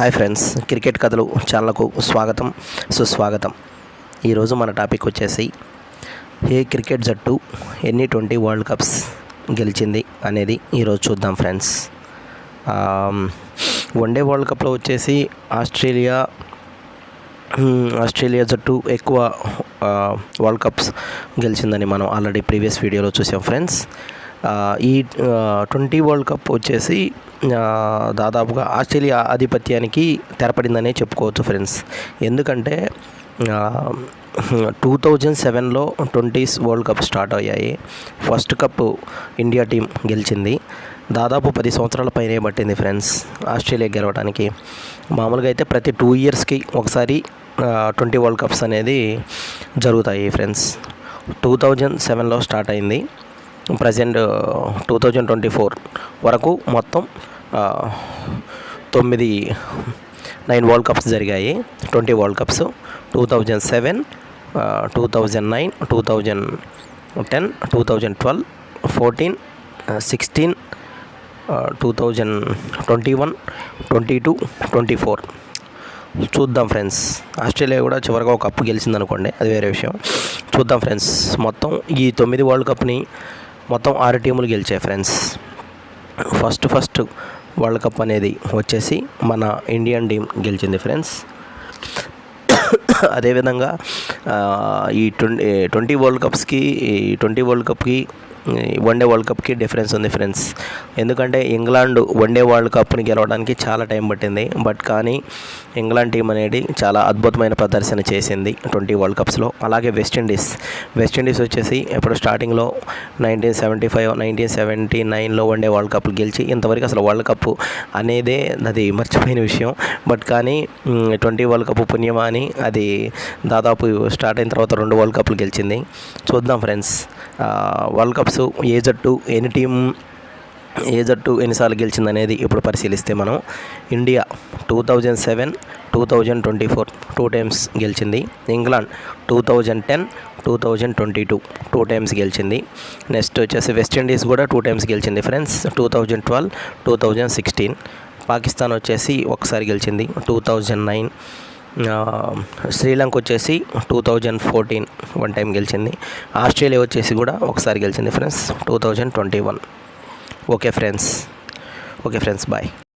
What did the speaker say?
Hi friends cricket కథలు ఛానల్కు స్వాగతం సుస్వాగతం. ఈరోజు మన టాపిక్ వచ్చేసి ఏ క్రికెట్ జట్టు ఎన్ని ట్వంటీ వరల్డ్ కప్స్ గెలిచింది అనేది ఈరోజు చూద్దాం ఫ్రెండ్స్. వన్డే వరల్డ్ కప్లో వచ్చేసి ఆస్ట్రేలియా ఆస్ట్రేలియా జట్టు ఎక్కువ వరల్డ్ కప్స్ గెలిచిందని మనం ఆల్రెడీ ప్రీవియస్ వీడియోలో చూసాం ఫ్రెండ్స్. ఈ ట్వంటీ వరల్డ్ కప్ వచ్చేసి దాదాపుగా ఆస్ట్రేలియా ఆధిపత్యానికి తెరపడిందనే చెప్పుకోవచ్చు ఫ్రెండ్స్. ఎందుకంటే టూ థౌజండ్ సెవెన్లో ట్వంటీస్ వరల్డ్ కప్ స్టార్ట్ అయ్యాయి. ఫస్ట్ కప్ ఇండియా టీం గెలిచింది. దాదాపు పది సంవత్సరాల పైనే పట్టింది ఫ్రెండ్స్ ఆస్ట్రేలియా గెలవడానికి మామూలుగా అయితే ప్రతి టూ ఇయర్స్కి ఒకసారి ట్వంటీ వరల్డ్ కప్స్ అనేది జరుగుతాయి ఫ్రెండ్స్. టూ థౌజండ్ సెవెన్లో స్టార్ట్ అయింది. Present two thousand twenty four వరకు మొత్తం తొమ్మిది నైన్ వరల్డ్ కప్స్ జరిగాయి. Twenty world cups two thousand seven two thousand nine two thousand ten two thousand twelve fourteen sixteen two thousand twenty one twenty two twenty four చూద్దాం friends. Australia కూడా చివరిగా ఒక cup గెలిచింది అనుకోండి అది వేరే విషయం. చూద్దాం ఫ్రెండ్స్. మొత్తం ఈ తొమ్మిది వరల్డ్ కప్ని మొత్తం ఆరు టీములు గెలిచాయి friends. First first world cup అనేది వచ్చేసి మన ఇండియన్ టీం గెలిచింది ఫ్రెండ్స్. అదేవిధంగా ఈ ట్వంటీ ట్వంటీ వరల్డ్ కప్స్కి ఈ ట్వంటీ వరల్డ్ కప్కి వన్డే వరల్డ్ కప్కి డిఫరెన్స్ ఉంది ఫ్రెండ్స్. ఎందుకంటే ఇంగ్లాండ్ వన్డే వరల్డ్ కప్ని గెలవడానికి చాలా టైం పట్టింది. బట్ కానీ ఇంగ్లాండ్ టీం అనేది చాలా అద్భుతమైన ప్రదర్శన చేసింది ట్వంటీ వరల్డ్ కప్స్లో. అలాగే వెస్టిండీస్ వెస్టిండీస్ వచ్చేసి ఎప్పుడు స్టార్టింగ్లో nineteen seventy five nineteen seventy నైన్లో వన్డే వరల్డ్ కప్ గెలిచి ఇంతవరకు అసలు వరల్డ్ కప్ అనేదే అది మర్చిపోయిన విషయం. బట్ కానీ ట్వంటీ వరల్డ్ కప్ పుణ్యమా అని అది దాదాపు స్టార్ట్ అయిన తర్వాత రెండు వరల్డ్ కప్లు గెలిచింది. చూద్దాం ఫ్రెండ్స్. వరల్డ్ కప్ కప్స్ ఏ జట్టు ఎన్ని టీం ఏ జట్టు ఎన్నిసార్లు గెలిచింది అనేది ఇప్పుడు పరిశీలిస్తే మనం India two thousand seven two thousand twenty four two times గెలిచింది. England two thousand ten two thousand twenty two two times గెలిచింది. నెక్స్ట్ వచ్చేసి వెస్టిండీస్ కూడా టూ టైమ్స్ గెలిచింది friends two thousand twelve two thousand sixteen. Pakistan వచ్చేసి ఒకసారి గెలిచింది two thousand nine. Sri Lanka వచ్చేసి two thousand fourteen one time గెలిచింది. ఆస్ట్రేలియా వచ్చేసి కూడా ఒకసారి గెలిచింది friends two thousand twenty one okay friends okay friends bye